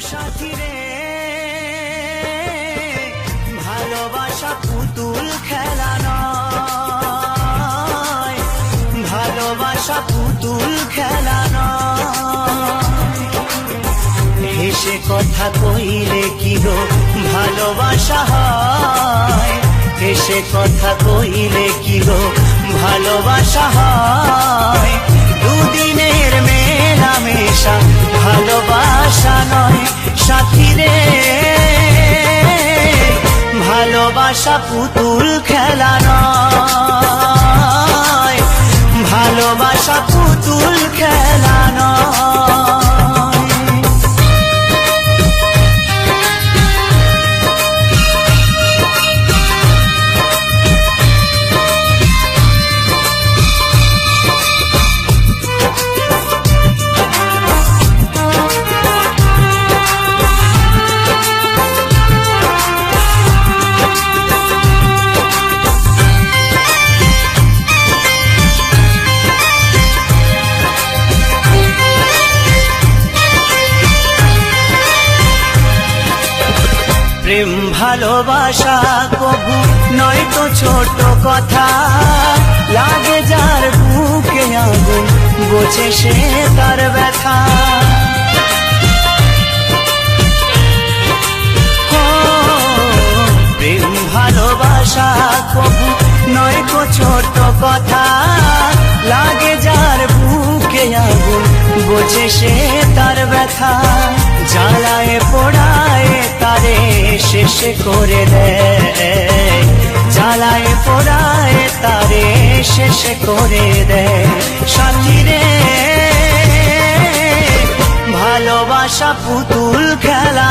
সাথী রে। ভালোবাসা পুতুল খেলা নয়। ভালোবাসা পুতুল খেলা নয়। হেসে কথা কইলে কি গো ভালোবাসা হয়? হেসে কথা কইলে কি গো ভালোবাসা হয়? দুদিনের মেলামেশা ভালোবাসা ভালোবাসা পুতুল খেলা নয়। ভালোবাসা পুতুল প্রেম ভালোবাসা কবু নয় তো ছোট কথা। লাগে যার বুকে আগুন, বোঝে সে তার ব্যথা। প্রেম ভালোবাসা কবু নয় তো ছোট কথা। লাগে যার বুকে আগুন, বোঝে সে তার ব্যথা। শেষ করে দেয়। জ্বালায় পোড়ায় তারে শেষ করে দেয়। সাথী রে ভালোবাসা পুতুল খেলা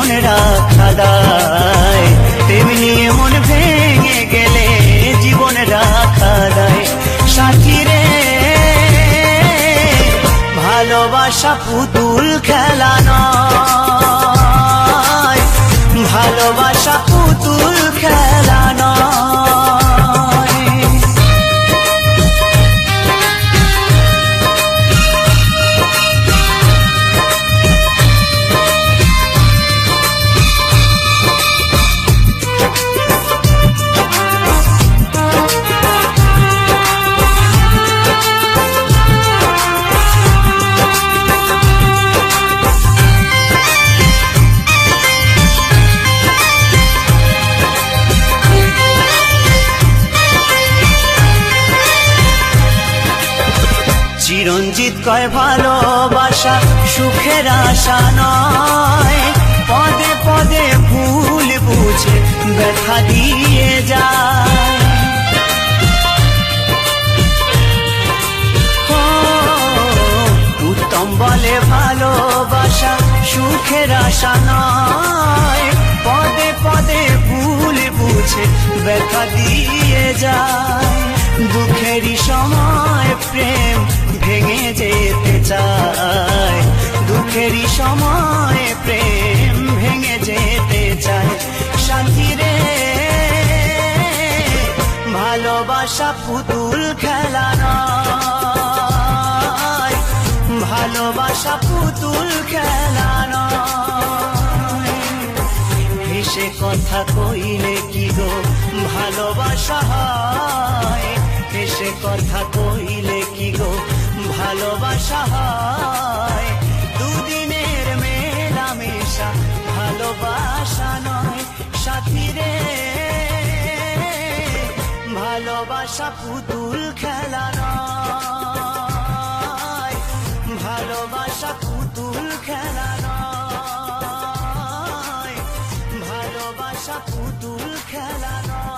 জীবন রাখা দায়। তেমনি মন ভেঙে গেলে জীবন রাখা দায়। সাথী রে, ভালোবাসা পুতুল খেলানো ভালোবাসা পুতুল খেলা নয়। কয় ভালোবাসা, সুখের আশা নয়। পদে পদে ভুল বুঝে ব্যথা দিয়ে যায়। উত্তম বলে ভালোবাসা, সুখের আশা নয়। পদে পদে ভুল বুঝে ব্যথা দিয়ে যায়। দুঃখেরই সময় প্রেম যেতে চায়। দুঃখেরই সময়, প্রেম ভেঙে যেতে চায়। শান্তি রে, ভালোবাসা পুতুল খেলা নয়। ভালোবাসা পুতুল খেলা নয়। হেসে কথা কইলে কি গো? ভালোবাসা হয়। হেসে কথা কইলে ভালোবাসা হয় দুদিনের মেলামেশা, ভালোবাসা নয় সাথী রে ভালোবাসা পুতুল খেলা ভালোবাসা পুতুল খেলা নয়, ভালোবাসা পুতুল খেলা নয়।